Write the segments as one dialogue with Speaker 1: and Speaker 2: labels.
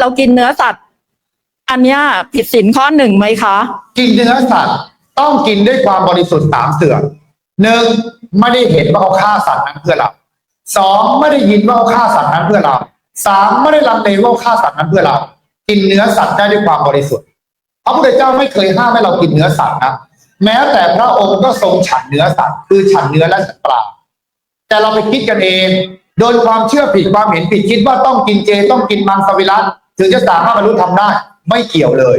Speaker 1: เรากินเนื้อสัตว์ อันเนี้ยผิดศีลข้อหนึ่งไหมคะ
Speaker 2: กินเนื้อสัตว์ต้องกินด้วยความบริสุทธิ์สามเสือกหนึ่งไม่ได้เห็นว่าเขาฆ่าสัตว์นั้นเพื่อเราสองไม่ได้ยินว่าเขาฆ่าสัตว์นั้นเพื่อเราสามไม่ได้ลังเลว่าเขาฆ่าสัตว์นั้นเพื่อเรา กินเนื้อสัตว์ได้ด้วยความบริสุทธิ์พระพุทธเจ้าไม่เคยห้ามให้เรากินเนื้อสัตว์นะแม้แต่พระองค์ก็ทรงฉันเนื้อสัตว์คือฉันเนื้อและฉันปลาแต่เราไปคิดกันเอง โดยความเชื่อผิดความเห็นผิดคิดว่าต้องกินเจต้องกินมังสวิรัต ถึงจะสามารถบรรลุธรรมได้ ไม่เกี่ยวเลย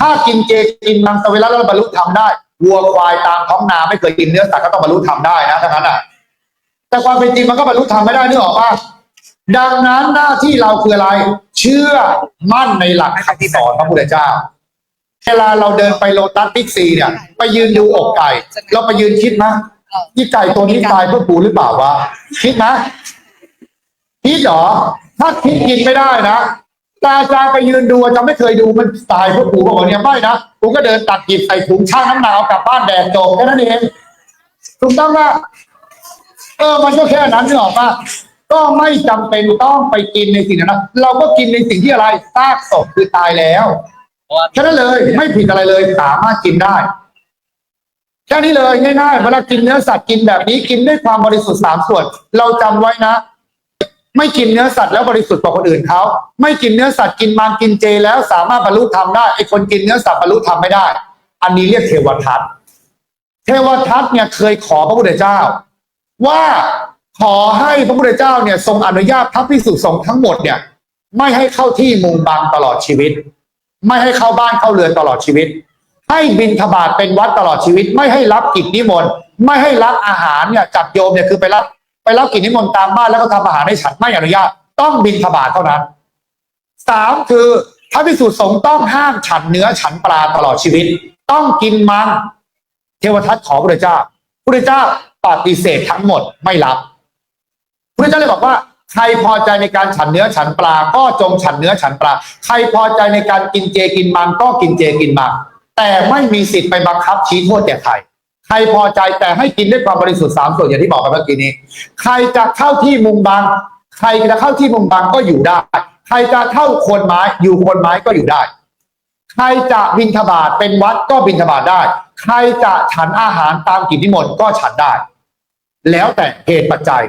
Speaker 2: ถ้ากินเจกินมังสวิรัตแล้วบรรลุธรรมได้วัวควายตามท้องนาไม่เคยกินเนื้อสัตว์ก็ต้องบรรลุธรรมได้นะทั้งนั้นอะ แต่ความเป็นจริงมันก็บรรลุธรรมไม่ได้นึกออกป่ะดังนั้นหน้าที่เราคืออะไร เชื่อมั่นในหลักคำสอนพระพุทธเจ้าเวลาเราเดินไปโลตัสบิ๊กซีเนี่ย ไปยืนดูอกไก่ เราไปยืนคิดนะที่ไก่ตัวนี้ตายเพื่อปูหรือเปล่าวะคิดนะคิดหรอ ถ้าคิดกินไม่ได้นะ ตาอาจารย์ไปยืนดูอาจารย์ไม่เคยดูมันตายพื่อปูบอกว่าเนี่ยไม่นะกูก็เดินตัดหยิบใส่ถุงช่างน้ำหนักเอากลับบ้านแดดจบแค่นั้นเองถูกต้องว่าเออมันก็แค่นั้นนึกออกปะก็ไม่จำเป็นต้องไปกินในสิ่งนั้นเราก็กินในสิ่งที่อะไรซากศพคือตายแล้วแค่นั้นเลยไม่ผิดอะไรเลยสามารถกินได้แค่นี้เลยง่ายๆเวลากินเนื้อสัตว์กินแบบนี้กินด้วยความบริสุทธิ์สามส่วน เราจำไว้นะ ไม่กินเนื้อสัตว์แล้วบริสุทธิ์กว่าคนอื่นเขาไม่กินเนื้อสัตว์กินมังกินเจ แล้วสามารถบรรลุธรรมได้ไอ้คนกินเนื้อสัตว์บรรลุธรรมไม่ได้ อันนี้เรียกเทวทัตเทวทัตเนี่ยเคยขอพระพุทธเจ้า ว่าขอให้พระพุทธเจ้าเนี่ยทรงอนุญาตพระภิกษุสงฆ์ทั้งหมดเนี่ย ไม่ให้เข้าที่มุงบังตลอดชีวิต ไม่ให้เข้าบ้านเข้าเรือนตลอดชีวิต ให้บินทบาทเป็นวัดตลอดชีวิต ไม่ให้รับกิจนิมนต์ไม่ให้รับอาหารเนี่ยจัดโยมเนี่ยคือไปรับ ไปรับกิจนิมนต์ตามบ้านแล้วก็ทำอาหารให้ฉันไม่อนุญาตต้องบินทบาทเท่านั้นสามคือพระภิกษุสงฆ์ต้องห้ามฉันเนื้อฉันปลาตลอดชีวิต ต้องกินมังเทวทัตขอพระเจ้าพระเจ้าปฏิเสธทั้งหมดไม่รับพระเจ้าเลยบอกว่าใครพอใจในการฉันเนื้อฉันปลา ก็จงฉันเนื้อฉันปลา ใครพอใจในการกินเจกินมังก็กินเจกินมังแต่ไม่มีสิทธิ์ไปบังคับชี้โทษแก่ใคร ใครพอใจแต่ให้กินด้วยความบริสุทธิ์สามส่วนอย่างที่บอกไปเมื่อกี้นี้ ใครจะเข้าที่มุมบางใครจะเข้าที่มุมบางก็อยู่ได้ ใครจะเข้าคนไม้อยู่คนไม้ก็อยู่ได้ ใครจะบินทบาทเป็นวัดก็บินทบาทได้ ใครจะฉันอาหารตามกิจนิมนต์ก็ฉันได้ แล้วแต่เหตุปัจจัย